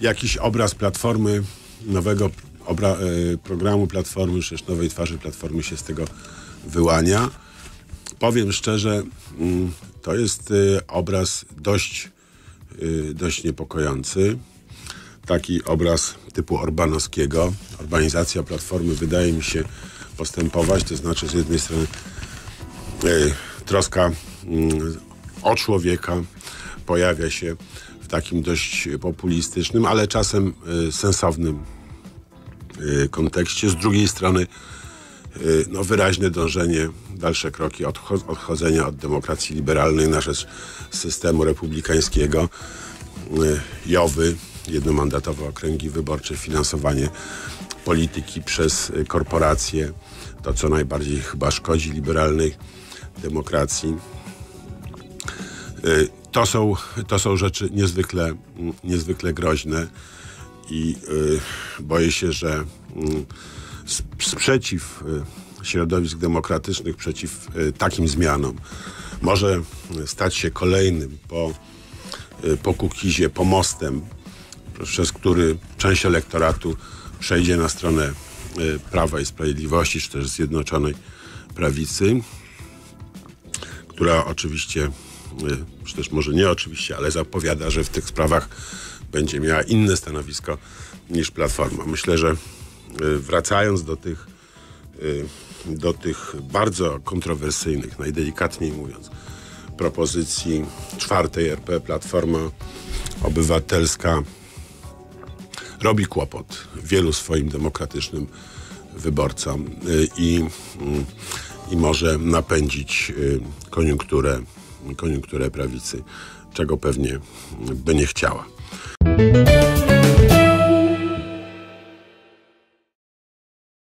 jakiś obraz Platformy, nowego obra, y, programu Platformy, już też nowej twarzy Platformy się z tego wyłania. Powiem szczerze, mm, to jest y, obraz dość, y, dość niepokojący. Taki obraz typu Orbanowskiego. Urbanizacja Platformy wydaje mi się postępować, to znaczy z jednej strony troska mm, o człowieka pojawia się takim dość populistycznym, ale czasem sensownym kontekście. Z drugiej strony no, wyraźne dążenie, dalsze kroki odcho- odchodzenia od demokracji liberalnej na rzecz systemu republikańskiego. Jowy, jednomandatowe okręgi wyborcze, finansowanie polityki przez korporacje, to co najbardziej chyba szkodzi liberalnej demokracji. To są, to są rzeczy niezwykle, niezwykle groźne i boję się, że sprzeciw środowisk demokratycznych przeciw takim zmianom może stać się kolejnym po, po Kukizie, pomostem, przez który część elektoratu przejdzie na stronę Prawa i Sprawiedliwości, czy też Zjednoczonej Prawicy, która oczywiście, czy też może nie oczywiście, ale zapowiada, że w tych sprawach będzie miała inne stanowisko niż Platforma. Myślę, że wracając do tych, do tych bardzo kontrowersyjnych, najdelikatniej mówiąc, propozycji czwartej RP Platforma Obywatelska robi kłopot wielu swoim demokratycznym wyborcom i, i może napędzić koniunkturę, koniunkturę prawicy, czego pewnie by nie chciała.